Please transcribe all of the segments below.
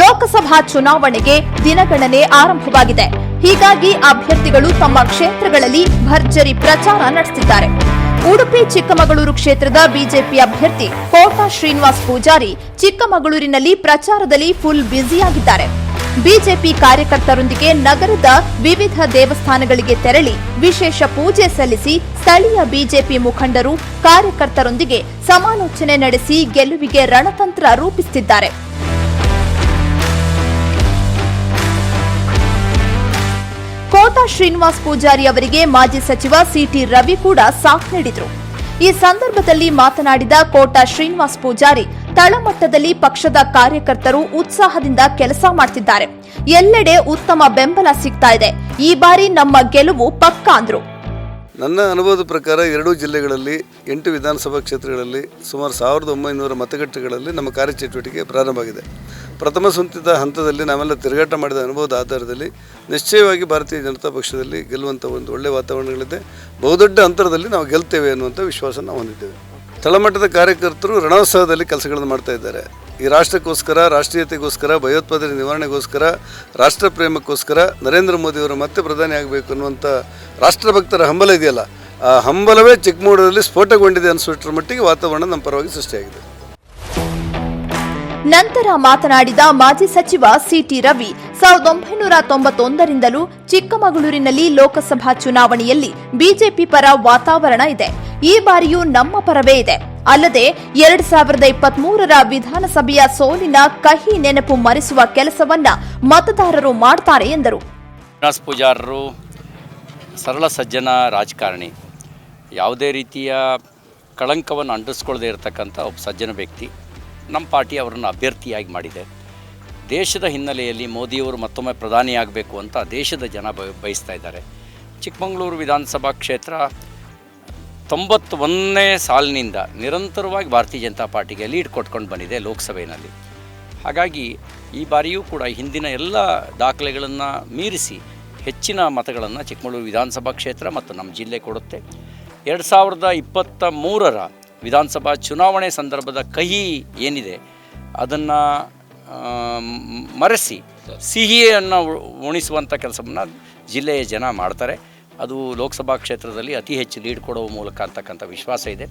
ಲೋಕಸಭಾ ಚುನಾವಣೆಗೆ ದಿನಗಣನೆ ಆರಂಭವಾಗಿದೆ. ಹೀಗಾಗಿ ಅಭ್ಯರ್ಥಿಗಳು ತಮ್ಮ ಕ್ಷೇತ್ರಗಳಲ್ಲಿ ಭರ್ಜರಿ ಪ್ರಚಾರ ನಡೆಸಿದ್ದಾರೆ ಉಡುಪಿ, ಚಿಕ್ಕಮಗಳೂರು ಕ್ಷೇತ್ರದ ಬಿಜೆಪಿ ಅಭ್ಯರ್ಥಿ ಕೋಟಾ ಶ್ರೀನಿವಾಸ್ ಪೂಜಾರಿ ಚಿಕ್ಕಮಗಳೂರಿನಲ್ಲಿ ಪ್ರಚಾರದಲ್ಲಿ ಫುಲ್ ಬ್ಯುಸಿಯಾಗಿದ್ದಾರೆ. ಬಿಜೆಪಿ ಕಾರ್ಯಕರ್ತರೊಂದಿಗೆ ನಗರದ ವಿವಿಧ ದೇವಸ್ಥಾನಗಳಿಗೆ ತೆರಳಿ ವಿಶೇಷ ಪೂಜೆ ಸಲ್ಲಿಸಿ ಸ್ಥಳೀಯ ಬಿಜೆಪಿ ಮುಖಂಡರು ಕಾರ್ಯಕರ್ತರೊಂದಿಗೆ ಸಮಾಲೋಚನೆ ನಡೆಸಿ ಗೆಲುವಿಗೆ ರಣತಂತ್ರ ರೂಪಿಸುತ್ತಿದ್ದಾರೆ. ಶ್ರೀನಿವಾಸ್ ಪೂಜಾರಿ ಅವರಿಗೆ ಮಾಜಿ ಸಚಿವ ಸಿಟಿ ರವಿ ಕೂಡ ಸಾಥ್ ನೀಡಿದರು. ಈ ಸಂದರ್ಭದಲ್ಲಿ ಮಾತನಾಡಿದ ಕೋಟಾ ಶ್ರೀನಿವಾಸ್ ಪೂಜಾರಿ, ತಳಮಟ್ಟದಲ್ಲಿ ಪಕ್ಷದ ಕಾರ್ಯಕರ್ತರು ಉತ್ಸಾಹದಿಂದ ಕೆಲಸ ಮಾಡ್ತಿದ್ದಾರೆ. ಎಲ್ಲೆಡೆ ಉತ್ತಮ ಬೆಂಬಲ ಸಿಗ್ತಾ ಇದೆ. ಈ ಬಾರಿ ನಮ್ಮ ಗೆಲುವು ಪಕ್ಕಾ ಅಂದ್ರು. ನನ್ನ ಅನುಭವದ ಪ್ರಕಾರ ಎರಡೂ ಜಿಲ್ಲೆಗಳಲ್ಲಿ ಎಂಟು ವಿಧಾನಸಭಾ ಕ್ಷೇತ್ರಗಳಲ್ಲಿ ಸುಮಾರು ಸಾವಿರದ ಒಂಬೈನೂರ ಮತಗಟ್ಟೆಗಳಲ್ಲಿ ನಮ್ಮ ಕಾರ್ಯಚಟುವಟಿಕೆ ಪ್ರಾರಂಭವಾಗಿದೆ. ಪ್ರಥಮ ಸುಂತಿದ ಹಂತದಲ್ಲಿ ನಾವೆಲ್ಲ ತಿರುಗಾಟ ಮಾಡಿದ ಅನುಭವದ ಆಧಾರದಲ್ಲಿ ನಿಶ್ಚಯವಾಗಿ ಭಾರತೀಯ ಜನತಾ ಪಕ್ಷದಲ್ಲಿ ಗೆಲ್ಲುವಂಥ ಒಂದು ಒಳ್ಳೆಯ ವಾತಾವರಣಗಳಿದೆ. ಬಹುದೊಡ್ಡ ಅಂತರದಲ್ಲಿ ನಾವು ಗೆಲ್ತೇವೆ ಅನ್ನುವಂಥ ವಿಶ್ವಾಸ ನಾವು ಹೊಂದಿದ್ದೇವೆ. ತಳಮಟ್ಟದ ಕಾರ್ಯಕರ್ತರು ರಣೋತ್ಸವದಲ್ಲಿ ಕೆಲಸಗಳನ್ನು ಮಾಡ್ತಾ ಇದ್ದಾರೆ. ಈ ರಾಷ್ಟ್ರಕ್ಕೋಸ್ಕರ, ರಾಷ್ಟ್ರೀಯತೆಗೋಸ್ಕರ, ಭಯೋತ್ಪಾದನೆ ನಿವಾರಣೆಗೋಸ್ಕರ ರಾಷ್ಟ್ರ ಪ್ರೇಮಕ್ಕೋಸ್ಕರ ನರೇಂದ್ರ ಮೋದಿಯವರು ಮತ್ತೆ ಪ್ರಧಾನಿ ಆಗಬೇಕು ಅನ್ನುವಂಥ ರಾಷ್ಟ್ರಭಕ್ತರ ಹಂಬಲ ಇದೆಯಲ್ಲ, ಆ ಹಂಬಲವೇ ಚಿಕ್ಕಮಗಳೂರಲ್ಲಿ ಸ್ಫೋಟಗೊಂಡಿದೆ ಅನಿಸುವಷ್ಟರ ಮಟ್ಟಿಗೆ ವಾತಾವರಣ ನಮ್ಮ ಪರವಾಗಿ ಸೃಷ್ಟಿಯಾಗಿದೆ. ನಂತರ ಮಾತನಾಡಿದ ಮಾಜಿ ಸಚಿವ ಸಿಟಿ ರವಿ ಸಾವಿರದ ಒಂಬೈನೂರ ತೊಂಬತ್ತೊಂದರಿಂದಲೂ ಚಿಕ್ಕಮಗಳೂರಿನಲ್ಲಿ ಲೋಕಸಭಾ ಚುನಾವಣೆಯಲ್ಲಿ ಬಿಜೆಪಿ ಪರ ವಾತಾವರಣ ಇದೆ ಈ ಬಾರಿಯೂ ನಮ್ಮ ಪರವೇ ಇದೆ. ಅಲ್ಲದೆ ಎರಡ್ ಸಾವಿರದ ಇಪ್ಪತ್ಮೂರರ ವಿಧಾನಸಭೆಯ ಸೋಲಿನ ಕಹಿ ನೆನಪು ಮರೆಸುವ ಕೆಲಸವನ್ನ ಮತದಾರರು ಮಾಡ್ತಾರೆ ಎಂದರು. ಪೂಜಾರರು, ಸರಳ ಸಜ್ಜನ ರಾಜಕಾರಣಿ, ಯಾವುದೇ ರೀತಿಯ ಕಳಂಕವನ್ನು ಅಂಟಿಸ್ಕೊಳ್ಳದೆ ಇರತಕ್ಕಂಥ ಒಬ್ಬ ಸಜ್ಜನ ವ್ಯಕ್ತಿ ನಮ್ಮ ಪಾರ್ಟಿ ಅವರನ್ನು ಅಭ್ಯರ್ಥಿಯಾಗಿ ಮಾಡಿದೆ. ದೇಶದ ಹಿನ್ನೆಲೆಯಲ್ಲಿ ಮೋದಿಯವರು ಮತ್ತೊಮ್ಮೆ ಪ್ರಧಾನಿಯಾಗಬೇಕು ಅಂತ ದೇಶದ ಜನ ಬಯಸ್ತಾ ಇದ್ದಾರೆ. ಚಿಕ್ಕಮಗಳೂರು ವಿಧಾನಸಭಾ ಕ್ಷೇತ್ರ ತೊಂಬತ್ತೊಂದನೇ ಸಾಲಿನಿಂದ ನಿರಂತರವಾಗಿ ಭಾರತೀಯ ಜನತಾ ಪಾರ್ಟಿಗೆ ಲೀಡ್ ಕೊಟ್ಕೊಂಡು ಬಂದಿದೆ ಲೋಕಸಭೆಯಲ್ಲಿ. ಹಾಗಾಗಿ ಈ ಬಾರಿಯೂ ಕೂಡ ಹಿಂದಿನ ಎಲ್ಲ ದಾಖಲೆಗಳನ್ನು ಮೀರಿಸಿ ಹೆಚ್ಚಿನ ಮತಗಳನ್ನು ಚಿಕ್ಕಮಗಳೂರು ವಿಧಾನಸಭಾ ಕ್ಷೇತ್ರ ಮತ್ತು ನಮ್ಮ ಜಿಲ್ಲೆ ಕೊಡುತ್ತೆ. ಎರಡು ಸಾವಿರದ ಇಪ್ಪತ್ತ ಮೂರರ ವಿಧಾನಸಭಾ ಚುನಾವಣೆ ಸಂದರ್ಭದ ಕಹಿ ಏನಿದೆ, ಅದನ್ನು ಮರೆಸಿ ಸಿಹಿಯನ್ನು ಉಣಿಸುವಂಥ ಕೆಲಸವನ್ನು ಜಿಲ್ಲೆಯ ಜನ ಮಾಡ್ತಾರೆ. ಅದು ಲೋಕಸಭಾ ಕ್ಷೇತ್ರದಲ್ಲಿ ಅತಿ ಹೆಚ್ಚು ಲೀಡ್ ಕೊಡುವ ಮೂಲಕ ಅಂತಕ್ಕಂಥ ವಿಶ್ವಾಸ ಇದೆ.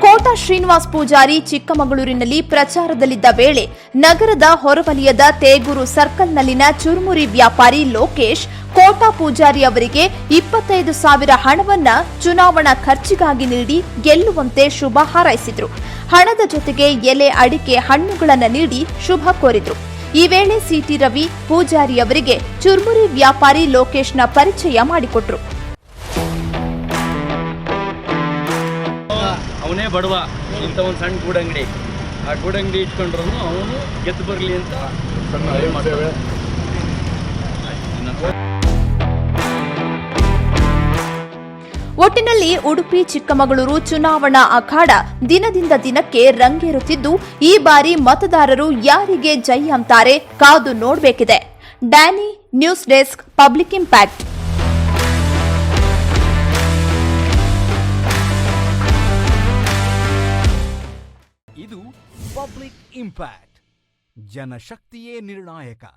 ಕೋಟಾ ಶ್ರೀನಿವಾಸ್ ಪೂಜಾರಿ ಚಿಕ್ಕಮಗಳೂರಿನಲ್ಲಿ ಪ್ರಚಾರದಲ್ಲಿದ್ದ ವೇಳೆ ನಗರದ ಹೊರವಲಯದ ತೇಗೂರು ಸರ್ಕಲ್ನಲ್ಲಿನ ಚುರುಮುರಿ ವ್ಯಾಪಾರಿ ಲೋಕೇಶ್, ಕೋಟಾ ಪೂಜಾರಿ ಅವರಿಗೆ ಇಪ್ಪತ್ತೈದು ಸಾವಿರ ಹಣವನ್ನ ಚುನಾವಣಾ ಖರ್ಚಿಗಾಗಿ ನೀಡಿ ಗೆಲ್ಲುವಂತೆ ಶುಭ ಹಾರೈಸಿದ್ರು. ಹಣದ ಜೊತೆಗೆ ಎಲೆ ಅಡಿಕೆ ಹಣ್ಣುಗಳನ್ನು ನೀಡಿ ಶುಭ ಕೋರಿದ್ರು. ಈ ವೇಳೆ ಸಿಟಿ ರವಿ ಪೂಜಾರಿ ಅವರಿಗೆ ಚುರ್ಮುರಿ ವ್ಯಾಪಾರಿ ಲೋಕೇಶ್ನ ಪರಿಚಯ ಮಾಡಿಕೊಟ್ರು. ಅವನೇ ಬಡವ ಇಂಥ ಒಂದು ಸಣ್ಣ ಗೂಡಂಗಡಿ. ಆ ಗೂಡಂಗಡಿ ಇಟ್ಕೊಂಡ್ರು ಅವನು ಗೆದ್ದು ಬರಲಿ ಅಂತ ಸಹಾಯ ಒಟ್ಟಿನಲ್ಲಿ ಉಡುಪಿ, ಚಿಕ್ಕಮಗಳೂರು ಚುನಾವಣಾ ಅಖಾಡ ದಿನದಿಂದ ದಿನಕ್ಕೆ ರಂಗೇರುತ್ತಿದ್ದು, ಈ ಬಾರಿ ಮತದಾರರು ಯಾರಿಗೆ ಜೈ ಅಂತಾರೆ ಕಾದು ನೋಡಬೇಕಿದೆ. Danny news desk public impact. ಇದು ಪಬ್ಲಿಕ್ ಇಂಪ್ಯಾಕ್ಟ್. ಜನಶಕ್ತಿಯೇ ನಿರ್ಣಾಯಕ.